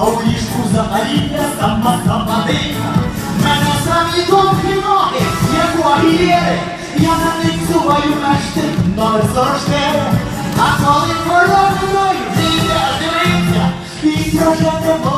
а у ліжку взагалі я сама дика. Мене самі довгі ноги, як у агієри, я на них суваю мешти номер 44. А коли короною зійде дивиться, і прожити боком,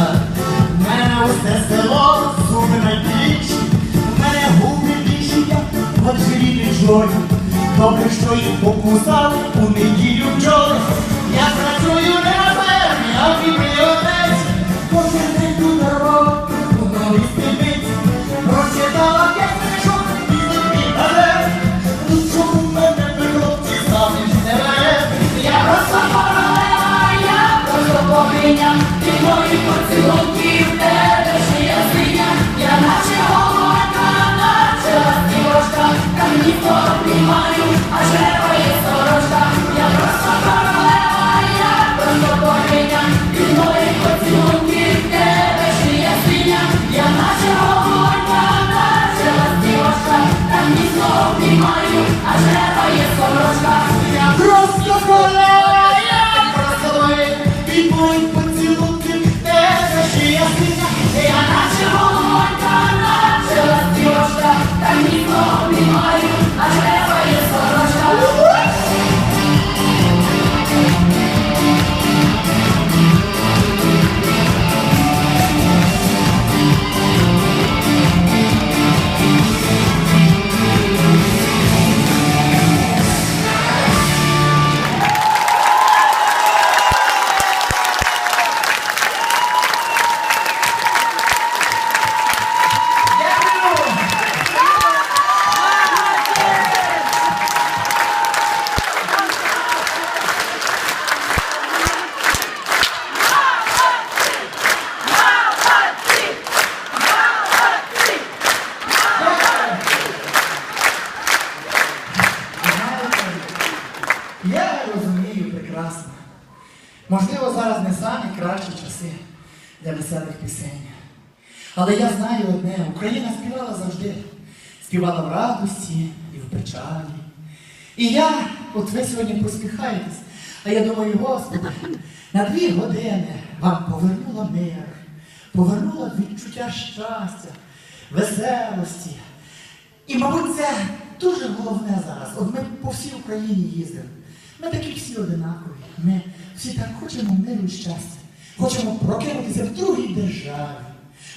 найгарніша. В мене усе село суми найбільші. В мене губи більші, як очері джолі. Добре, що їх покусали у неділю бджоли. Богиня, ти мої поцілунки в тебе ще я свиня, я наче голова, наче ластівочка, там ніхто маю, а неба Я розумію прекрасно. Можливо, зараз не самі кращі часи для веселих пісень. Але я знаю одне, Україна співала завжди. Співала в радості і в печалі. І я, от ви сьогодні посміхаєтесь, а я думаю, Господи, на дві години вам повернула мир, повернула відчуття щастя, веселості. І, мабуть, це дуже головне зараз. От ми по всій Україні їздимо. Ми такі всі одинакові. Ми всі так хочемо миру і щастя. Хочемо прокинутися в другій державі.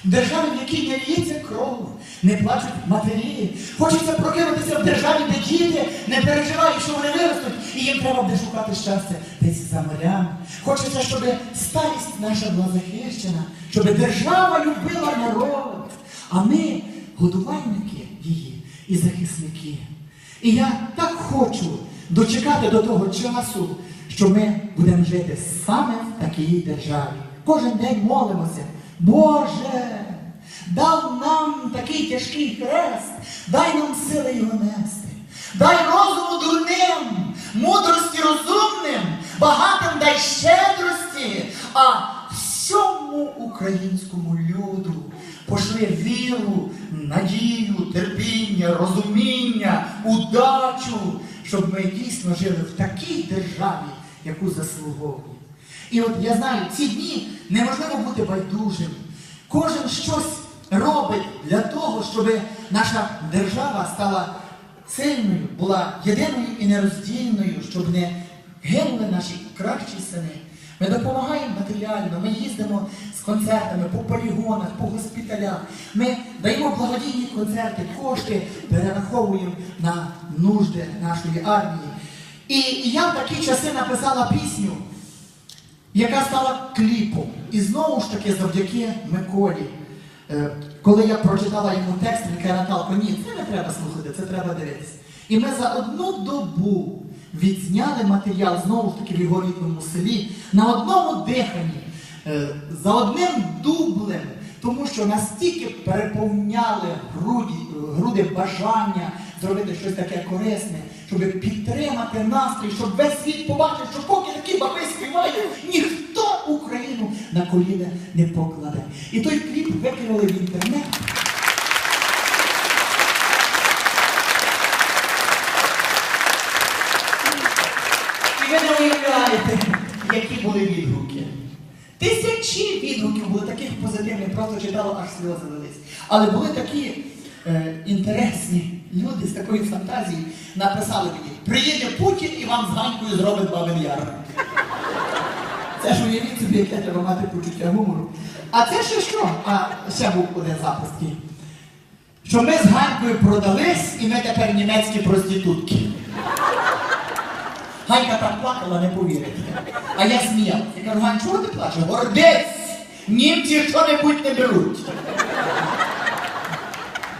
В державі, в якій не ліється кров, не плачуть матері. Хочеться прокинутися в державі, де діти не переживають, що вони виростуть, і їм треба буде шукати щастя десь за морями. Хочеться, щоб старість наша була захищена, щоб держава любила народ, а ми годувальники її і захисники. І я так хочу дочекати до того часу, що ми будемо жити саме в такій державі. Кожен день молимося. Боже, дав нам такий тяжкий хрест, дай нам сили його нести. Дай розуму дурним, мудрості розумним, багатим дай щедрості, а всьому українському люду пошли віру, надію, терпіння, розуміння, удачу, щоб ми дійсно жили в такій державі, яку заслуговуємо. І от я знаю, ці дні неможливо бути байдужим. Кожен щось робить для того, щоб наша держава стала сильною, була єдиною і нероздільною, щоб не гинули наші кращі сини. Ми допомагаємо матеріально, ми їздимо з концертами по полігонах, по госпіталях. Ми даємо благодійні концерти, кошти перераховуємо на нужди нашої армії. І я в такі часи написала пісню, яка стала кліпом. І знову ж таки завдяки Миколі. Е, Коли я прочитала йому текст, він каже, Наталко, ні, це не треба слухати, це треба дивитися. І ми за одну добу відзняли матеріал знову ж таки в його рідному селі на одному диханні, е, за одним дублем, тому що настільки переповняли груді, груди бажання зробити щось таке корисне, щоб підтримати настрій, щоб весь світ побачив, що поки такі баби співають, ніхто Україну на коліна не покладе. І той кліп викинули в інтернет. І ви не уявляєте, які були відгуки. Тисячі відгуків були таких позитивних, просто читало, аж сльози лились. Але були такі е, інтересні люди з такою фантазією, написали мені, приїде Путін і вам з Ганькою зробить бабин яр. Це ж уявіть собі, яке треба мати почуття гумору. А це ще що? А ще був один запис. Що ми з Ганькою продались, і ми тепер німецькі проститутки. Ганька так плакала, не повірите. А я сміяв. Я кажу, Гань, чого ти плачеш? Гордись! Німці що-небудь не беруть.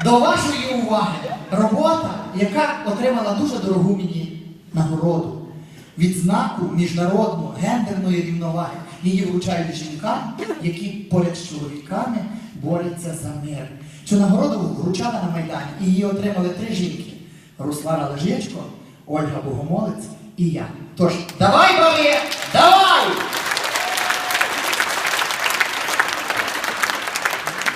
До вашої уваги робота, яка отримала дуже дорогу мені нагороду. Відзнаку міжнародну гендерної рівноваги. Її вручають жінкам, які поряд з чоловіками борються за мир. Цю нагороду вручали на Майдані, і її отримали три жінки: Руслана Лежичко, Ольга Богомолець і я. Тож, давай, баби, давай!